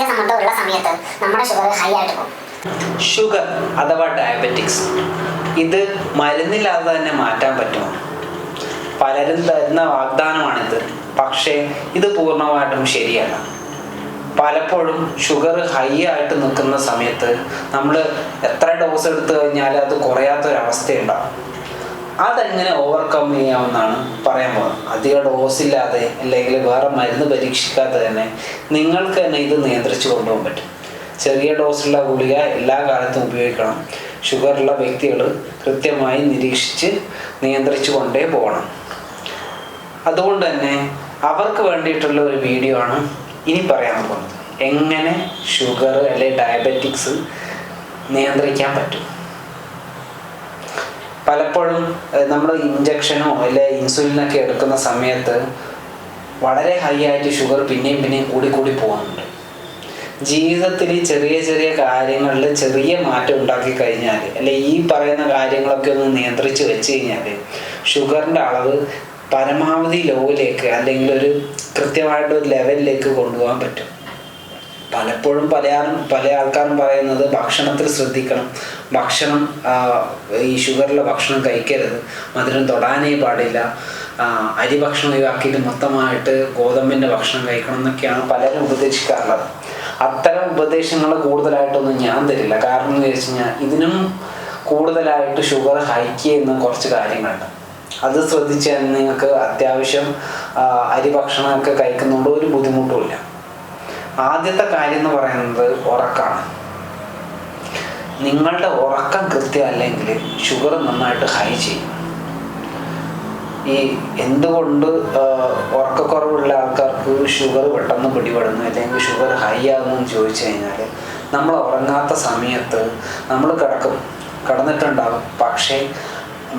മാനസിക ഉള്ള സമയത്ത് നമ്മുടെ ഷുഗർ ഹൈ ആയിട്ട് പോകും. ഷുഗർ അഥവാ ഡയബറ്റിക്സ് ഇത് മരുന്നില്ലാതെ തന്നെ മാറ്റാൻ പറ്റുമോ? പലരും തരുന്ന വാഗ്ദാനമാണിത്. പക്ഷേ ഇത് പൂർണമായിട്ടും ശരിയല്ല. പലപ്പോഴും ഷുഗർ ഹൈ ആയിട്ട് നിൽക്കുന്ന സമയത്ത് നമ്മൾ എത്ര ഡോസ് എടുത്തു കഴിഞ്ഞാൽ അത് കുറയാത്തൊരവസ്ഥയുണ്ടാവും. അതെങ്ങനെ ഓവർകം ചെയ്യാമെന്നാണ് പറയാൻ പോകുന്നത് അധിക ഡോസ് ഇല്ലാതെ അല്ലെങ്കിൽ വേറെ മരുന്ന് പരീക്ഷിക്കാതെ തന്നെ നിങ്ങൾക്ക് തന്നെ ഇത് നിയന്ത്രിച്ചു കൊണ്ടുപോകാൻ പറ്റും. ചെറിയ ഡോസുള്ള ഗുളിക എല്ലാ കാലത്തും ഉപയോഗിക്കണം. ഷുഗറുള്ള വ്യക്തികൾ കൃത്യമായി നിരീക്ഷിച്ച് നിയന്ത്രിച്ചു കൊണ്ടേ പോകണം. അതുകൊണ്ട് തന്നെ അവർക്ക് വേണ്ടിയിട്ടുള്ള ഒരു വീഡിയോ ആണ് ഇനി പറയാൻ പോകുന്നത്. എങ്ങനെ ഷുഗർ അല്ലെ ഡയബറ്റിക്സ് നിയന്ത്രിക്കാൻ പറ്റും. പലപ്പോഴും നമ്മൾ ഇഞ്ചക്ഷനോ അല്ലെ ഇൻസുലിനൊക്കെ എടുക്കുന്ന സമയത്ത് വളരെ ഹൈ ആയിട്ട് ഷുഗർ പിന്നെയും പിന്നെയും കൂടി കൂടി പോകുന്നുണ്ട് ജീവിതത്തിൽ ചെറിയ ചെറിയ കാര്യങ്ങളിൽ ചെറിയ മാറ്റം ഉണ്ടാക്കി കഴിഞ്ഞാൽ അല്ലെ ഈ പറയുന്ന കാര്യങ്ങളൊക്കെ ഒന്ന് നിയന്ത്രിച്ച് വെച്ച് കഴിഞ്ഞാൽ ഷുഗറിന്റെ അളവ് പരമാവധി ലോയിലേക്ക് അല്ലെങ്കിൽ ഒരു കൃത്യമായിട്ട് ഒരു ലെവലിലേക്ക് കൊണ്ടുപോകാൻ പറ്റും. പലപ്പോഴും പല പല ആൾക്കാരും പറയുന്നത് ഭക്ഷണത്തിൽ ശ്രദ്ധിക്കണം. ഭക്ഷണം ഈ ഷുഗറിലെ ഭക്ഷണം കഴിക്കരുത്. മധുരം തൊടാനേ പാടില്ല. അരി ഭക്ഷണം ഒഴിവാക്കിയിട്ട് മൊത്തമായിട്ട് ഗോതമ്പിന്റെ ഭക്ഷണം കഴിക്കണം എന്നൊക്കെയാണ് പലരും ഉപദേശിക്കാറുള്ളത്. അത്തരം ഉപദേശങ്ങൾ കൂടുതലായിട്ടൊന്നും ഞാൻ തരില്ല. കാരണം എന്ന് വെച്ച് കഴിഞ്ഞാൽ ഇതിനും കൂടുതലായിട്ട് ഷുഗർ ഹൈക്ക് ചെയ്യുന്ന കുറച്ച് കാര്യങ്ങളുണ്ട്. അത് ശ്രദ്ധിച്ചാൽ നിങ്ങൾക്ക് അത്യാവശ്യം അരി ഭക്ഷണമൊക്കെ കഴിക്കുന്നതുകൊണ്ട് ഒരു ബുദ്ധിമുട്ടുമില്ല ആദ്യത്തെ കാര്യം എന്ന് പറയുന്നത് ഉറക്കമാണ് നിങ്ങളുടെ ഉറക്കം കൃത്യമല്ലെങ്കിൽ ഷുഗർ നന്നായിട്ട് ഹൈ ചെയ്യും. ഈ എന്തുകൊണ്ട് ഉറക്കക്കുറവുള്ള ആൾക്കാർക്ക് ഷുഗർ പെട്ടെന്ന് പിടിപെടുന്നു അല്ലെങ്കിൽ ഷുഗർ ഹൈ ആകുന്നു എന്ന് ചോദിച്ചു കഴിഞ്ഞാൽ നമ്മൾ ഉറങ്ങാത്ത സമയത്ത് നമ്മൾ കിടക്കും കിടന്നിട്ടുണ്ടാകും. പക്ഷേ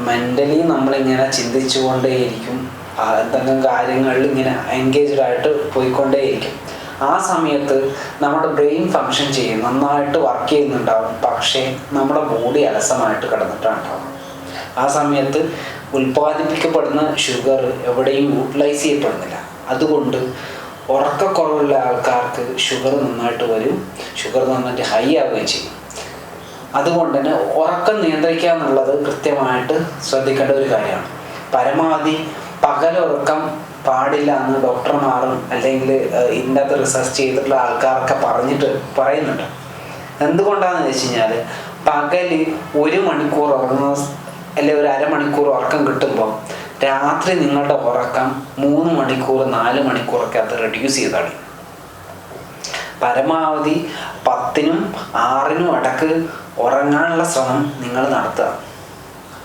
മെന്റലി നമ്മളിങ്ങനെ ചിന്തിച്ചുകൊണ്ടേയിരിക്കും. എന്തെങ്കിലും കാര്യങ്ങളിൽ ഇങ്ങനെ എൻഗേജ്ഡ് ആയിട്ട് പോയിക്കൊണ്ടേയിരിക്കും. ആ സമയത്ത് നമ്മുടെ ബ്രെയിൻ ഫങ്ഷൻ ചെയ്യും നന്നായിട്ട് വർക്ക് ചെയ്യുന്നുണ്ടാവും. പക്ഷേ നമ്മുടെ ബോഡി അലസമായിട്ട് കിടന്നിട്ടുണ്ടാവും. ആ സമയത്ത് ഉൽപ്പാദിപ്പിക്കപ്പെടുന്ന ഷുഗർ എവിടെയും യൂട്ടിലൈസ് ചെയ്യപ്പെടുന്നില്ല. അതുകൊണ്ട് ഉറക്കക്കുറവുള്ള ആൾക്കാർക്ക് ഷുഗർ നന്നായിട്ട് വരും ഷുഗർ നന്നായിട്ട് ഹൈ ആവുകയും ചെയ്യും. അതുകൊണ്ട് തന്നെ ഉറക്കം നിയന്ത്രിക്കുക എന്നുള്ളത് കൃത്യമായിട്ട് ശ്രദ്ധിക്കേണ്ട ഒരു കാര്യമാണ്. പരമാവധി പകലുറക്കം പാടില്ല എന്ന് ഡോക്ടർമാരും അല്ലെങ്കിൽ ഇന്നത്തെ റിസർച്ച് ചെയ്തിട്ടുള്ള ആൾക്കാരൊക്കെ പറഞ്ഞിട്ട് പറയുന്നുണ്ട്. എന്തുകൊണ്ടാണെന്ന് വെച്ച് കഴിഞ്ഞാൽ പകൽ ഒരു മണിക്കൂർ ഉറങ്ങുന്ന അല്ലെ ഒരു അരമണിക്കൂർ ഉറക്കം കിട്ടുമ്പോൾ രാത്രി നിങ്ങളുടെ ഉറക്കം മൂന്ന് മണിക്കൂർ നാല് മണിക്കൂറൊക്കെ അത് റെഡ്യൂസ് ചെയ്താണ്. പരമാവധി പത്തിനും ആറിനും അടക്ക് ഉറങ്ങാനുള്ള ശ്രമം നിങ്ങൾ നടത്തുക.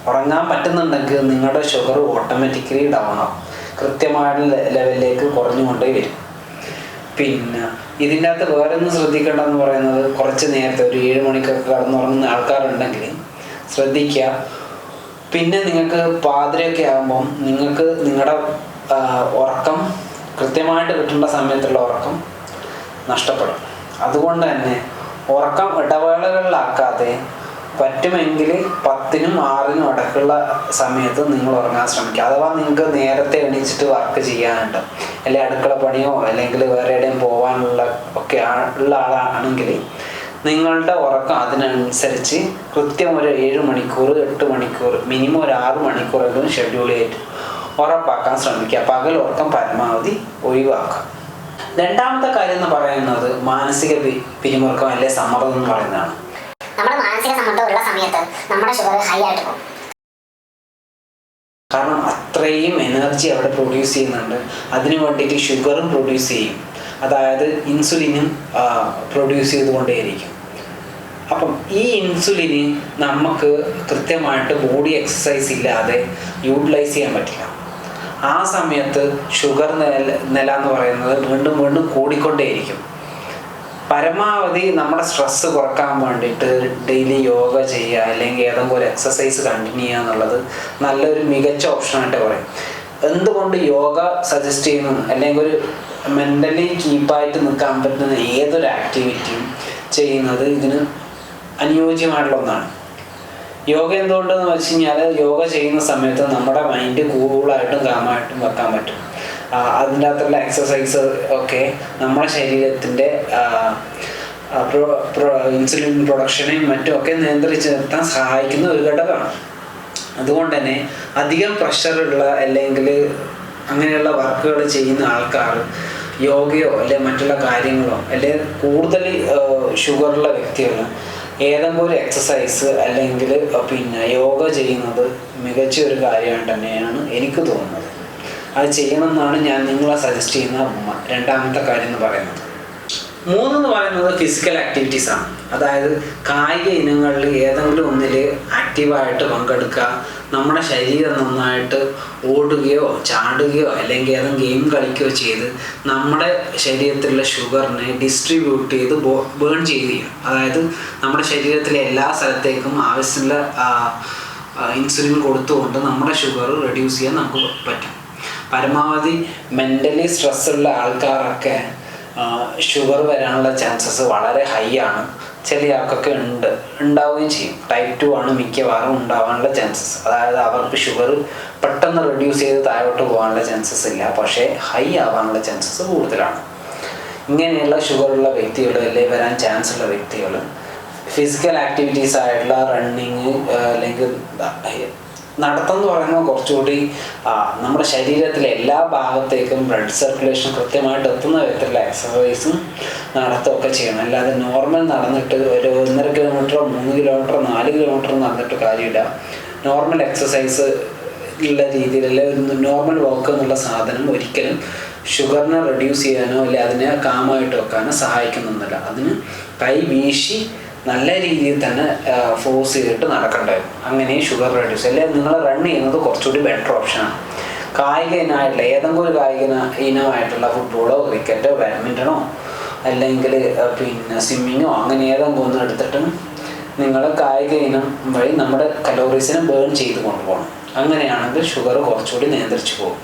ഉറങ്ങാൻ പറ്റുന്നുണ്ടെങ്കിൽ നിങ്ങളുടെ ഷുഗർ ഓട്ടോമാറ്റിക്കലി ഡൗൺ ആവും. കൃത്യമായ ലെവലിലേക്ക് കുറഞ്ഞുകൊണ്ടേ വരും. പിന്നെ ഇതിന്റെ അകത്ത് വേറെ ഒന്ന് ശ്രദ്ധിക്കേണ്ടതെന്ന് പറയുന്നത് കുറച്ച് നേരത്തെ ഒരു ഏഴ് മണിക്കൊക്കെ കടന്നുറങ്ങുന്ന ആൾക്കാരുണ്ടെങ്കിൽ ശ്രദ്ധിക്കുക. പിന്നെ നിങ്ങൾക്ക് പാതിരയൊക്കെ ആകുമ്പം നിങ്ങൾക്ക് നിങ്ങളുടെ ഉറക്കം കൃത്യമായിട്ട് കിട്ടേണ്ട സമയത്തുള്ള ഉറക്കം നഷ്ടപ്പെടും. അതുകൊണ്ട് തന്നെ ഉറക്കം ഇടവേളകളിലാക്കാതെ പറ്റുമെങ്കിൽ പത്തിനും ആറിനും ഇടക്കുള്ള സമയത്ത് നിങ്ങൾ ഉറങ്ങാൻ ശ്രമിക്കുക. അഥവാ നിങ്ങൾക്ക് നേരത്തെ എണീച്ചിട്ട് വർക്ക് ചെയ്യാനുണ്ട്. അല്ലെങ്കിൽ അടുക്കള പണിയോ അല്ലെങ്കിൽ വേറെ എവിടെയും പോകാനുള്ള ഒക്കെ ഉള്ള ആളാണെങ്കിൽ നിങ്ങളുടെ ഉറക്കം അതിനനുസരിച്ച് കൃത്യം ഒരു ഏഴ് മണിക്കൂർ എട്ട് മണിക്കൂർ മിനിമം ഒരു ആറ് മണിക്കൂറെങ്കിലും ഷെഡ്യൂൾ ചെയ്തിട്ട് ഉറപ്പാക്കാൻ ശ്രമിക്കുക. പകൽ ഉറക്കം പരമാവധി ഒഴിവാക്കുക. രണ്ടാമത്തെ കാര്യം എന്ന് പറയുന്നത് മാനസിക പിരിമുറുക്കം അല്ലെ സമ്മർദ്ദം എന്ന് പറയുന്നതാണ്. നമ്മുടെ മാനസിക സമ്മർദ്ദം ഉള്ള സമയത്ത് നമ്മുടെ ഷുഗർ ഹൈ ആയിട്ട് പോകും. കാരണം അത്രയും എനർജി അവിടെ പ്രൊഡ്യൂസ് ചെയ്യുന്നുണ്ട്. അതിനു വേണ്ടിയിട്ട് ഷുഗറും പ്രൊഡ്യൂസ് ചെയ്യും. അതായത് ഇൻസുലിനും പ്രൊഡ്യൂസ് ചെയ്തുകൊണ്ടേയിരിക്കും. അപ്പം ഈ ഇൻസുലിന് നമുക്ക് കൃത്യമായിട്ട് ബോഡി എക്സസൈസ് ഇല്ലാതെ യൂട്ടിലൈസ് ചെയ്യാൻ പറ്റില്ല. ആ സമയത്ത് ഷുഗർ നില നില എന്ന് പറയുന്നത് വീണ്ടും വീണ്ടും കൂടിക്കൊണ്ടേയിരിക്കും. പരമാവധി നമ്മുടെ സ്ട്രെസ് കുറയ്ക്കാൻ വേണ്ടിയിട്ട് ഡെയിലി യോഗ ചെയ്യുക അല്ലെങ്കിൽ ഏതെങ്കിലും ഒരു എക്സസൈസ് കണ്ടിന്യൂ ചെയ്യുക എന്നുള്ളത് നല്ലൊരു മികച്ച ഓപ്ഷനായിട്ട് പറയും. എന്തുകൊണ്ട് യോഗ സജസ്റ്റ് ചെയ്യുന്നു? അല്ലെങ്കിൽ ഒരു മെന്റലി കീപ്പായിട്ട് നിൽക്കാൻ പറ്റുന്ന ഏതൊരു ആക്ടിവിറ്റിയും ചെയ്യുന്നത് ഇതിന് അനുയോജ്യമായിട്ടുള്ള ഒന്നാണ്. യോഗ എന്തുകൊണ്ടെന്ന് വെച്ച് കഴിഞ്ഞാൽ യോഗ ചെയ്യുന്ന സമയത്ത് നമ്മുടെ മൈൻഡ് കൂളായിട്ടും കാമായിട്ടും വെക്കാൻ പറ്റും. അതിന്റെ അകത്തുള്ള എക്സസൈസ് ഒക്കെ നമ്മുടെ ശരീരത്തിന്റെ ഇൻസുലിൻ പ്രൊഡക്ഷനെയും മറ്റും ഒക്കെ നിയന്ത്രിച്ച് നിർത്താൻ സഹായിക്കുന്ന ഒരു ഘടകമാണ്. അതുകൊണ്ട് തന്നെ അധികം പ്രഷറുള്ള അല്ലെങ്കിൽ അങ്ങനെയുള്ള വർക്കുകൾ ചെയ്യുന്ന ആൾക്കാർ യോഗയോ അല്ലെ മറ്റുള്ള കാര്യങ്ങളോ അല്ലെ കൂടുതൽ ഷുഗറുള്ള വ്യക്തികൾ ഏതെങ്കിലും ഒരു എക്സസൈസ് അല്ലെങ്കിൽ പിന്നെ യോഗ ചെയ്യുന്നത് മികച്ച ഒരു കാര്യമായിട്ട് തന്നെയാണ് എനിക്ക് തോന്നുന്നത്. അത് ചെയ്യണമെന്നാണ് ഞാൻ നിങ്ങളെ സജസ്റ്റ് ചെയ്യുന്ന രണ്ടാമത്തെ കാര്യം എന്ന് പറയുന്നത്. മൂന്നെന്ന് പറയുന്നത് ഫിസിക്കൽ ആക്ടിവിറ്റീസ് ആണ്. അതായത് കായിക ഇനങ്ങളിൽ ഏതെങ്കിലും ഒന്നിൽ ആക്റ്റീവായിട്ട് പങ്കെടുക്കുക നമ്മുടെ ശരീരം നന്നായിട്ട് ഓടുകയോ ചാടുകയോ അല്ലെങ്കിൽ ഏതെങ്കിലും ഗെയിം കളിക്കുകയോ ചെയ്ത് നമ്മുടെ ശരീരത്തിലുള്ള ഷുഗറിനെ ഡിസ്ട്രിബ്യൂട്ട് ചെയ്ത് ബേൺ ചെയ്യുകയും അതായത് നമ്മുടെ ശരീരത്തിലെ എല്ലാ സ്ഥലത്തേക്കും ആവശ്യമുള്ള ഇൻസുലിൻ കൊടുത്തുകൊണ്ട് നമ്മുടെ ഷുഗർ റെഡ്യൂസ് ചെയ്യാൻ നമുക്ക് പറ്റും. പരമാവധി മെന്റലി സ്ട്രെസ്സുള്ള ആൾക്കാരൊക്കെ ഷുഗർ വരാനുള്ള ചാൻസസ് വളരെ ഹൈ ആണ്. ചില ആൾക്കൊക്കെ ഉണ്ട് ഉണ്ടാവുകയും ചെയ്യും. ടൈപ്പ് ടു ആണ് മിക്കവാറും ഉണ്ടാവാനുള്ള ചാൻസസ് അതായത് അവർക്ക് ഷുഗർ പെട്ടെന്ന് റെഡ്യൂസ് ചെയ്ത് താഴോട്ട് പോകാനുള്ള ചാൻസസ് ഇല്ല. പക്ഷേ ഹൈ ആവാനുള്ള ചാൻസസ് കൂടുതലാണ്. ഇങ്ങനെയുള്ള ഷുഗറുള്ള വ്യക്തികൾ അല്ലെങ്കിൽ വരാൻ ചാൻസ് ഉള്ള വ്യക്തികൾ ഫിസിക്കൽ ആക്ടിവിറ്റീസ് ആയിട്ടുള്ള റണ്ണിങ് അല്ലെങ്കിൽ നടത്തം എന്ന് കുറച്ചുകൂടി നമ്മുടെ ശരീരത്തിലെ എല്ലാ ഭാഗത്തേക്കും ബ്ലഡ് സർക്കുലേഷൻ കൃത്യമായിട്ട് എത്തുന്ന വിധത്തിലുള്ള എക്സസൈസും നടത്തമൊക്കെ ചെയ്യണം. അല്ലാതെ നോർമൽ നടന്നിട്ട് ഒരു ഒന്നര കിലോമീറ്ററോ മൂന്ന് കിലോമീറ്ററോ നാല് കിലോമീറ്ററോ നടന്നിട്ട് കാര്യമില്ല. നോർമൽ എക്സസൈസ് ഉള്ള രീതിയിലുള്ള നോർമൽ വർക്ക് എന്നുള്ള സാധനം ഒരിക്കലും ഷുഗറിനെ റെഡ്യൂസ് ചെയ്യാനോ അല്ലെങ്കിൽ അതിനെ കാമായിട്ട് വെക്കാനോ സഹായിക്കുന്നൊന്നുമില്ല. അതിന് കൈ വീശി നല്ല രീതിയിൽ തന്നെ ഫോഴ്സ് ചെയ്തിട്ട് നടക്കേണ്ടത് അങ്ങനെ ഷുഗർ റെഡ്യൂസ് അല്ലെങ്കിൽ നിങ്ങൾ റൺ ചെയ്യുന്നത് കുറച്ചുകൂടി ബെറ്റർ ഓപ്ഷനാണ് കായിക ഇനമായിട്ടുള്ള ഏതെങ്കിലും ഒരു കായിക ഇന- ഇനമായിട്ടുള്ള ഫുട്ബോളോ ക്രിക്കറ്റോ ബാഡ്മിന്റണോ അല്ലെങ്കിൽ പിന്നെ സ്വിമ്മിങ്ങോ അങ്ങനെ ഏതെങ്കിലും ഒന്നും എടുത്തിട്ട് നിങ്ങൾ കായിക ഇനം വഴി നമ്മുടെ കലോറീസിനെ ബേൺ ചെയ്ത് കൊണ്ടുപോകണം. അങ്ങനെയാണെങ്കിൽ ഷുഗർ കുറച്ചുകൂടി നിയന്ത്രിച്ചു പോകും.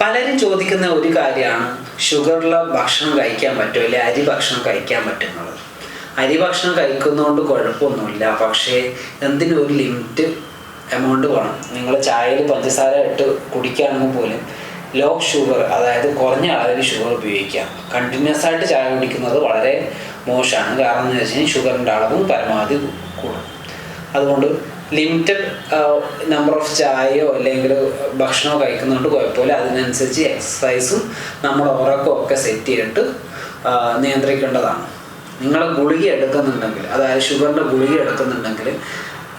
പലരും ചോദിക്കുന്ന ഒരു കാര്യമാണ് ഷുഗറുള്ള ഭക്ഷണം കഴിക്കാൻ പറ്റുമോ അല്ലെ അരി ഭക്ഷണം കഴിക്കാൻ പറ്റുന്നത്. അരി ഭക്ഷണം കഴിക്കുന്നതുകൊണ്ട് കുഴപ്പമൊന്നുമില്ല. പക്ഷേ എന്തിനും ഒരു ലിമിറ്റ് എമൗണ്ട് വേണം. നിങ്ങൾ ചായയിൽ പഞ്ചസാര ഇട്ട് കുടിക്കുകയാണെങ്കിൽ പോലും ലോ ഷുഗർ അതായത് കുറഞ്ഞ അളവിൽ ഷുഗർ ഉപയോഗിക്കാം. കണ്ടിന്യൂസ് ആയിട്ട് ചായ കുടിക്കുന്നത് വളരെ മോശമാണ്. കാരണം എന്ന് വെച്ച് കഴിഞ്ഞാൽ ഷുഗറിന്റെ അളവും പരമാവധി കൂടും. അതുകൊണ്ട് ലിമിറ്റഡ് നമ്പർ ഓഫ് ചായയോ അല്ലെങ്കിൽ ഭക്ഷണമോ കഴിക്കുന്നതുകൊണ്ട് കുഴപ്പമില്ല. അതിനനുസരിച്ച് എക്സസൈസും നമ്മുടെ ഉറക്കമൊക്കെ സെറ്റ് ചെയ്തിട്ട് നിയന്ത്രിക്കേണ്ടതാണ്. നിങ്ങൾ ഗുളിക എടുക്കുന്നുണ്ടെങ്കിൽ അതായത് ഷുഗറിന്റെ ഗുളിക എടുക്കുന്നുണ്ടെങ്കിൽ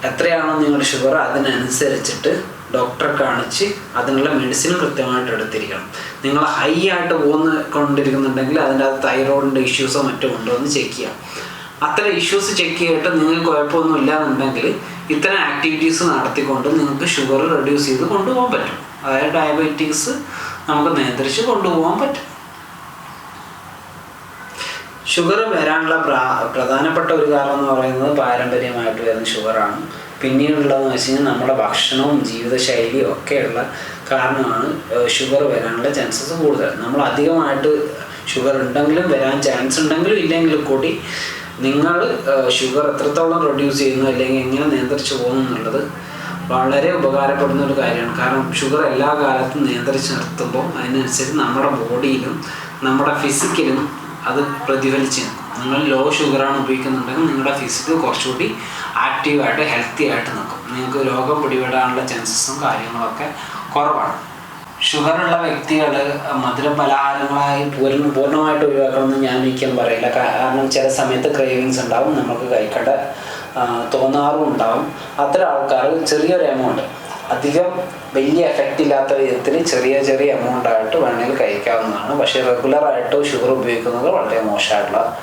എത്രയാണോ നിങ്ങളുടെ ഷുഗർ അതിനനുസരിച്ചിട്ട് ഡോക്ടറെ കാണിച്ച് അതിനുള്ള മെഡിസിൻ കൃത്യമായിട്ട് എടുത്തിരിക്കണം. നിങ്ങൾ ഹൈ ആയിട്ട് പോകുന്ന കൊണ്ടിരിക്കുന്നുണ്ടെങ്കിൽ അതിന്റെ അകത്ത് തൈറോയിഡിന്റെ ഇഷ്യൂസോ മറ്റോ ഉണ്ടോ എന്ന് ചെക്ക് ചെയ്യാം. അത്തരം ഇഷ്യൂസ് ചെക്ക് ചെയ്തിട്ട് നിങ്ങൾക്ക് കുഴപ്പമൊന്നും ഇല്ലാന്നുണ്ടെങ്കിൽ ഇത്തരം ആക്ടിവിറ്റീസ് നടത്തിക്കൊണ്ട് നിങ്ങൾക്ക് ഷുഗർ റെഡ്യൂസ് ചെയ്ത് കൊണ്ടുപോകാൻ പറ്റും. അതായത് ഡയബറ്റീസ് നമുക്ക് നിയന്ത്രിച്ച് കൊണ്ടുപോകാൻ പറ്റും. ഷുഗർ വരാനുള്ള പ്രാ- പ്രധാനപ്പെട്ട ഒരു കാരണം എന്ന് പറയുന്നത് പാരമ്പര്യമായിട്ട് വരുന്ന ഷുഗറാണ് പിന്നീടുള്ളതെന്ന് വെച്ച് കഴിഞ്ഞാൽ നമ്മുടെ ഭക്ഷണവും ജീവിതശൈലിയും ഒക്കെയുള്ള കാരണമാണ് ഷുഗർ വരാനുള്ള ചാൻസസ് കൂടുതൽ. നമ്മൾ അധികമായിട്ട് ഷുഗർ ഉണ്ടെങ്കിലും വരാൻ ചാൻസ് ഉണ്ടെങ്കിലും ഇല്ലെങ്കിലും കൂടി നിങ്ങൾ ഷുഗർ എത്രത്തോളം റെഡ്യൂസ് ചെയ്യുന്നു അല്ലെങ്കിൽ എങ്ങനെ നിയന്ത്രിച്ചു പോകുന്നു എന്നുള്ളത് വളരെ ഉപകാരപ്പെടുന്ന ഒരു കാര്യമാണ്. കാരണം ഷുഗർ എല്ലാ കാലത്തും നിയന്ത്രിച്ച് നിർത്തുമ്പോൾ അതിനനുസരിച്ച് നമ്മുടെ ബോഡിയിലും നമ്മുടെ ഫിസിക്കലും അത് പ്രതിഫലിച്ച് നിങ്ങൾ ലോ ഷുഗറാണ് ഉപയോഗിക്കുന്നുണ്ടെങ്കിൽ നിങ്ങളുടെ ഫിസിക്ക് കുറച്ചുകൂടി ആക്റ്റീവായിട്ട് ഹെൽത്തി ആയിട്ട് നിൽക്കും. നിങ്ങൾക്ക് രോഗം പിടിപെടാനുള്ള ചാൻസസും കാര്യങ്ങളൊക്കെ കുറവാണ്. ഷുഗറുള്ള വ്യക്തികൾ മധുര പലഹാരങ്ങളായി പൂർണ പൂർണമായിട്ട് ഒഴിവാക്കണമെന്ന് ഞാൻ ഒരിക്കലും പറയില്ല. കാരണം ചില സമയത്ത് ക്രേവിങ്സ് ഉണ്ടാവും നമുക്ക് കഴിക്കേണ്ട തോന്നാറും ഉണ്ടാവും. അത്തരം ആൾക്കാർ ചെറിയൊരു എമൗണ്ട്. അധികം വലിയ എഫക്റ്റ് ഇല്ലാത്ത വിധത്തിൽ ചെറിയ ചെറിയ എമൗണ്ട് ആയിട്ട് വേണമെങ്കിൽ കഴിക്കാവുന്നതാണ്. പക്ഷേ റെഗുലറായിട്ട് ഷുഗർ ഉപയോഗിക്കുന്നത് വളരെ മോശമായിട്ടുള്ള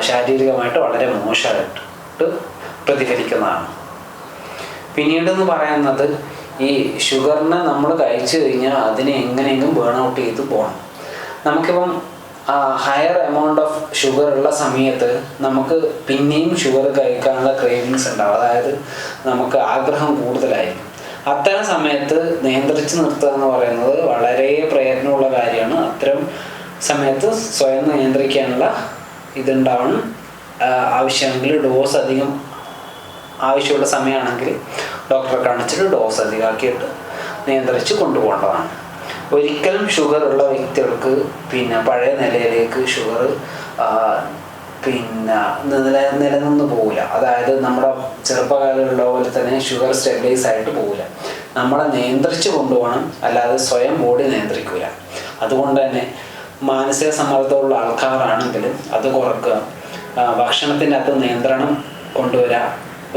ശാരീരികമായിട്ട് വളരെ മോശമായിട്ട് പ്രതിഫലിക്കുന്നതാണ്. പിന്നീട് എന്ന് പറയുന്നത് ഈ ഷുഗറിനെ നമ്മൾ കഴിച്ചു കഴിഞ്ഞാൽ അതിനെ എങ്ങനെയെങ്കിലും ബേൺ ഔട്ട് ചെയ്ത് പോകണം. നമുക്കിപ്പം ഹയർ എമൗണ്ട് ഓഫ് ഷുഗർ ഉള്ള സമയത്ത് നമുക്ക് പിന്നെയും ഷുഗർ കഴിക്കാനുള്ള ക്രേവിങ്സ് ഉണ്ടാവും അതായത് നമുക്ക് ആഗ്രഹം കൂടുതലായിരിക്കും. അത്തരം സമയത്ത് നിയന്ത്രിച്ച് നിർത്തുക എന്ന് പറയുന്നത് വളരെ പ്രയത്നമുള്ള കാര്യമാണ്. അത്തരം സമയത്ത് സ്വയം നിയന്ത്രിക്കാനുള്ള ഇതുണ്ടാവണം. ആവശ്യമെങ്കിൽ ഡോസ് അധികം ആവശ്യമുള്ള സമയമാണെങ്കിൽ ഡോക്ടറെ കാണിച്ചിട്ട് ഡോസ് അധികമാക്കിയിട്ട് നിയന്ത്രിച്ച് കൊണ്ടുപോകേണ്ടതാണ്. ഒരിക്കലും ഷുഗർ ഉള്ള വ്യക്തികൾക്ക് പിന്നെ പഴയ നിലയിലേക്ക് ഷുഗർ പിന്നെ നില നിലനിന്ന് പോവില്ല. അതായത് നമ്മുടെ ചെറുപ്പകാലമുള്ള പോലെ തന്നെ ഷുഗർ സ്റ്റെബിലൈസ് ആയിട്ട് പോവില്ല. നമ്മളെ നിയന്ത്രിച്ച് കൊണ്ടുപോകണം. അല്ലാതെ സ്വയം ബോഡി നിയന്ത്രിക്കില്ല അതുകൊണ്ട് തന്നെ മാനസിക സമ്മർദ്ദമുള്ള ആൾക്കാരാണെങ്കിൽ അത് കുറക്കുക. ഭക്ഷണത്തിന്റെ അകത്ത് നിയന്ത്രണം കൊണ്ടുവരാം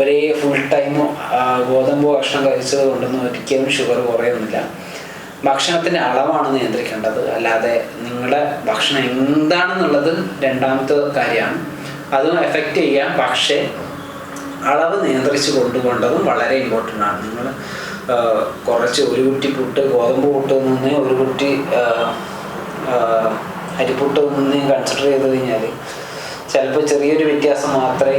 ഒരേ ഫുൾ ടൈം ഗോതമ്പ് ഭക്ഷണം കഴിച്ചത് കൊണ്ടൊന്നും ഒരിക്കലും ഷുഗർ കുറയുന്നില്ല. ഭക്ഷണത്തിന്റെ അളവാണ് നിയന്ത്രിക്കേണ്ടത്. അല്ലാതെ നിങ്ങളുടെ ഭക്ഷണം എന്താണെന്നുള്ളത് രണ്ടാമത്തെ കാര്യമാണ്. അതും എഫക്റ്റ് ചെയ്യാം. പക്ഷേ അളവ് നിയന്ത്രിച്ച് കൊണ്ടുപോകേണ്ടതും വളരെ ഇമ്പോർട്ടന്റ് ആണ്. നിങ്ങൾ കുറച്ച് ഒരു കുട്ടി പുട്ട് ഗോതമ്പ് പുട്ട് നിന്ന് ഒരു കുട്ടി അരിപ്പുട്ട് നിന്ന് കൺസിഡർ ചെയ്ത് കഴിഞ്ഞാൽ ചിലപ്പോൾ ചെറിയൊരു വ്യത്യാസം മാത്രമേ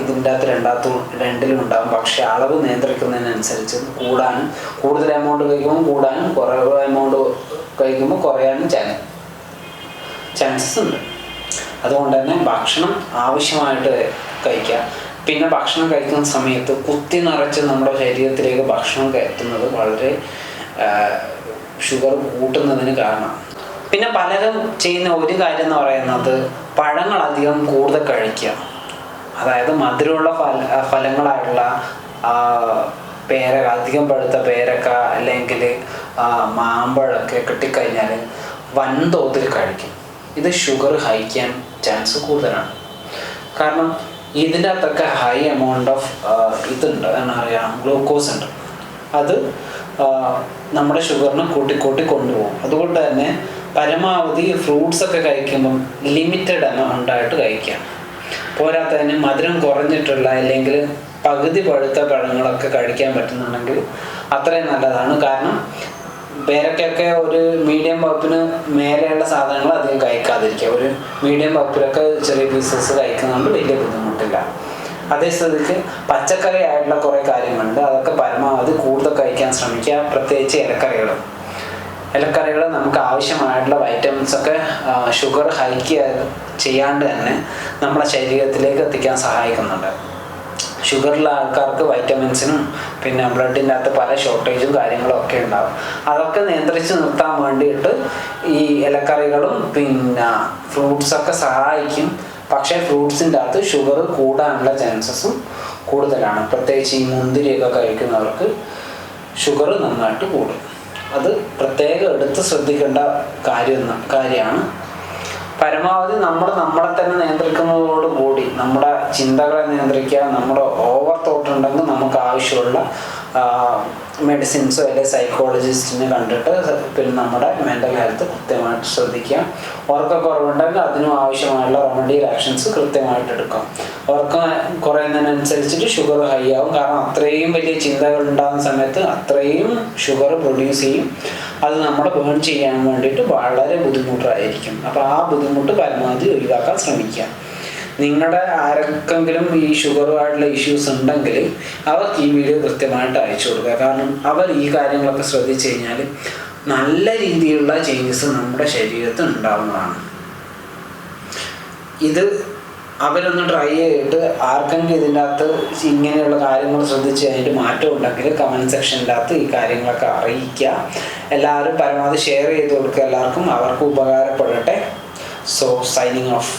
ഇതിന്റെ അകത്ത് രണ്ടാമത്തും രണ്ടിലും ഉണ്ടാകും പക്ഷേ അളവ് നിയന്ത്രിക്കുന്നതിനനുസരിച്ച് കൂടാനും കൂടുതൽ എമൗണ്ട് കഴിക്കുമ്പോൾ കൂടാനും കുറവ് എമൗണ്ട് കഴിക്കുമ്പോൾ കുറയാനും ചാൻസ് ചാൻസസ് ഉണ്ട്. അതുകൊണ്ട് തന്നെ ഭക്ഷണം ആവശ്യമായിട്ട് കഴിക്കുക. പിന്നെ ഭക്ഷണം കഴിക്കുന്ന സമയത്ത് കുത്തി നിറച്ച് നമ്മുടെ ശരീരത്തിലേക്ക് ഭക്ഷണം കയറ്റുന്നത് വളരെ ഷുഗർ കൂട്ടുന്നതിന് കാരണം പിന്നെ പലരും ചെയ്യുന്ന ഒരു കാര്യം എന്ന് പറയുന്നത് പഴങ്ങൾ അധികം കൂടുതൽ കഴിക്കുക. അതായത് മധുരമുള്ള ഫല ഫലങ്ങളായിട്ടുള്ള പേര അധികം പഴുത്ത പേരക്ക അല്ലെങ്കിൽ മാമ്പഴമൊക്കെ കിട്ടിക്കഴിഞ്ഞാൽ വൻതോതിൽ കഴിക്കും. ഇത് ഷുഗർ ഹൈക്കാൻ ചാൻസ് കൂടുതലാണ്. കാരണം ഇതിന്റെ അകത്തൊക്കെ ഹൈ എമൗണ്ട് ഓഫ് ഇതുണ്ട് എന്താ പറയുക ഗ്ലൂക്കോസ് ഉണ്ട്. അത് നമ്മുടെ ഷുഗറിനെ കൂട്ടി കൂട്ടി കൊണ്ടുപോകും. അതുകൊണ്ട് തന്നെ പരമാവധി ഫ്രൂട്ട്സ് ഒക്കെ കഴിക്കുമ്പം ലിമിറ്റഡ് എമൗണ്ട് ആയിട്ട് കഴിക്കാം. പോരാത്തതിന് മധുരം കുറഞ്ഞിട്ടുള്ള അല്ലെങ്കിൽ പകുതി പഴുത്ത പഴങ്ങളൊക്കെ കഴിക്കാൻ പറ്റുന്നുണ്ടെങ്കിൽ അത്രയും നല്ലതാണ്. കാരണം പേരക്കൊക്കെ ഒരു മീഡിയം പപ്പിന് മേലെയുള്ള സാധനങ്ങൾ അധികം കഴിക്കാതിരിക്കുക. ഒരു മീഡിയം പപ്പിലൊക്കെ ചെറിയ പീസസ് കഴിക്കുന്നതുകൊണ്ട് വലിയ ബുദ്ധിമുട്ടില്ല. അതേ സ്ഥിതിക്ക് പച്ചക്കറി ആയിട്ടുള്ള കുറേ കാര്യങ്ങളുണ്ട്. അതൊക്കെ പരമാവധി കൂടുതൽ കഴിക്കാൻ ശ്രമിക്കുക. പ്രത്യേകിച്ച് ഇലക്കറികൾ ഇലക്കറികൾ നമുക്ക് ആവശ്യമായിട്ടുള്ള വൈറ്റമിൻസ് ഒക്കെ ഷുഗർ ഹൈക്ക് ചെയ്യാണ്ട് തന്നെ നമ്മുടെ ശരീരത്തിലേക്ക് എത്തിക്കാൻ സഹായിക്കുന്നുണ്ട്. ഷുഗറുള്ള ആൾക്കാർക്ക് വൈറ്റമിൻസിനും പിന്നെ ബ്ലഡിന്റെ അകത്ത് പല ഷോർട്ടേജും കാര്യങ്ങളും ഒക്കെ ഉണ്ടാകും അതൊക്കെ നിയന്ത്രിച്ച് നിർത്താൻ വേണ്ടിയിട്ട് ഈ ഇലക്കറികളും പിന്നെ ഫ്രൂട്ട്സൊക്കെ സഹായിക്കും. പക്ഷേ ഫ്രൂട്ട്സിന്റെ അകത്ത് ഷുഗർ കൂടാനുള്ള ചാൻസസും കൂടുതലാണ്. പ്രത്യേകിച്ച് ഈ മുന്തിരിയൊക്കെ കഴിക്കുന്നവർക്ക് ഷുഗർ നന്നായിട്ട് കൂടും. അത് പ്രത്യേകം എടുത്ത് ശ്രദ്ധിക്കേണ്ട കാര്യം കാര്യമാണ് പരമാവധി നമ്മൾ നമ്മളെ തന്നെ നിയന്ത്രിക്കുന്നതോട് കൂടി നമ്മുടെ ചിന്തകളെ നിയന്ത്രിക്കുക നമ്മുടെ ഓവർ തോട്ട് ഉണ്ടെങ്കിൽ നമുക്ക് ആവശ്യമുള്ള മെഡിസിൻസോ അല്ലെങ്കിൽ സൈക്കോളജിസ്റ്റിനെ കണ്ടിട്ട് പിന്നെ നമ്മുടെ മെന്റൽ ഹെൽത്ത് കൃത്യമായിട്ട് ശ്രദ്ധിക്കാം ഉറക്കക്കുറവുണ്ടെങ്കിൽ അതിനും ആവശ്യമായുള്ള റെമഡിയൽ ആക്ഷൻസ് കൃത്യമായിട്ട് എടുക്കാം. ഉറക്കം കുറയുന്നതിനനുസരിച്ചിട്ട് ഷുഗർ ഹൈ ആവും. കാരണം അത്രയും വലിയ ചിന്തകൾ ഉണ്ടാകുന്ന സമയത്ത് അത്രയും ഷുഗർ പ്രൊഡ്യൂസ് ചെയ്യും. അത് നമ്മൾ ബേൺ ചെയ്യാൻ വേണ്ടിയിട്ട് വളരെ ബുദ്ധിമുട്ടായിരിക്കും. അപ്പോൾ ആ ബുദ്ധിമുട്ട് പരമാവധി ഒഴിവാക്കാൻ ശ്രമിക്കുക. നിങ്ങളുടെ ആർക്കെങ്കിലും ഈ ഷുഗറുമായിട്ടുള്ള ഇഷ്യൂസ് ഉണ്ടെങ്കിൽ അവർക്ക് ഈ വീഡിയോ കൃത്യമായിട്ട് അയച്ചു കൊടുക്കുക. കാരണം അവർ ഈ കാര്യങ്ങളൊക്കെ ശ്രദ്ധിച്ചു കഴിഞ്ഞാൽ നല്ല രീതിയിലുള്ള ചേഞ്ചസ് നമ്മുടെ ശരീരത്തിൽ ഉണ്ടാവുന്നതാണ്. ഇത് അവരൊന്ന് ട്രൈ ചെയ്തിട്ട് ആർക്കെങ്കിലും ഇതിന്റെ അകത്ത് ഇങ്ങനെയുള്ള കാര്യങ്ങൾ ശ്രദ്ധിച്ച് അതിന്റെ മാറ്റം ഉണ്ടെങ്കിൽ കമന്റ് സെക്ഷന്റെ അകത്ത് ഈ കാര്യങ്ങളൊക്കെ അറിയിക്കുക. എല്ലാവരും പരമാവധി ഷെയർ ചെയ്ത് കൊടുക്കുക. എല്ലാവർക്കും അവർക്ക് ഉപകാരപ്പെടട്ടെ. So signing off